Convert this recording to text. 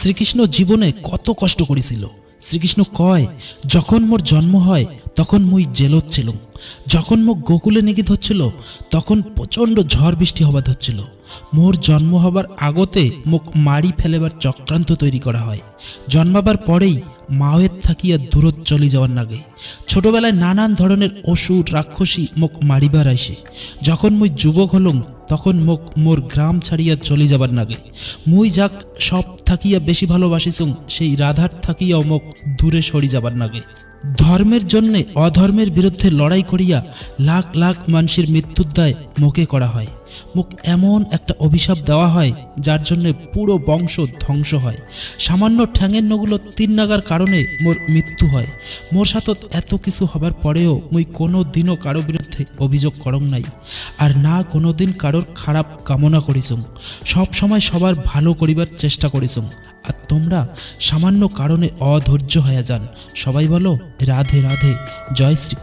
শ্রীকৃষ্ণ জীবনে কত কষ্ট করেছিল। শ্রীকৃষ্ণ কয়, যখন মোর জন্ম হয়, তখন মুই জেলত ছিলুম। যখন মোক গোকুলে নিগিত হচ্ছিল, তখন প্রচণ্ড ঝড় বৃষ্টি হবাদ হচ্ছিল। মোর জন্ম হবার আগতে মোক মারি ফেলেবার চক্রান্ত তৈরি করা হয়। জন্মাবার পরেই মায়ের থাকিয়া দূরত চলে যাওয়ার নাগে। ছোটবেলায় নানান ধরনের অসুর, রাক্ষসী মোক মারিবার আইসে। যখন মুই যুবক হলুম তখন মোক মোর গ্রাম ছাড়িয়া চলে যাবার নাগে। মুই যাক সব থাকিয়া বেশি ভালোবাসিছুম, সেই রাধার থাকিয়াও মোক দূরে সরি যাবার নাগে। ধর্মের জন্যে অধর্মের বিরুদ্ধে লড়াই করিয়া লাখ লাখ মানুষের মৃত্যুর দায় মোকে করা হয়। মোক এমন একটা অভিশাপ দেওয়া হয়, যার জন্য পুরো বংশ ধ্বংস হয়। সামান্য ঠ্যাঙের নগুলো তিন নাগার কারণে মোর মৃত্যু হয়। মোর সাথত এত কিছু হবার পরেও মুই কোনো দিনও কারও বিরুদ্ধে অভিযোগ করং নাই। আর না কোনোদিন কারোর খারাপ কামনা করিসুম। সব সময় সবার ভালো করিবার চেষ্টা করিসুম। আর তোমরা সামান্য কারণে অধৈর্য হয়ে যান। সবাই বলো, রাধে রাধে, জয় শ্রীকৃষ্ণ।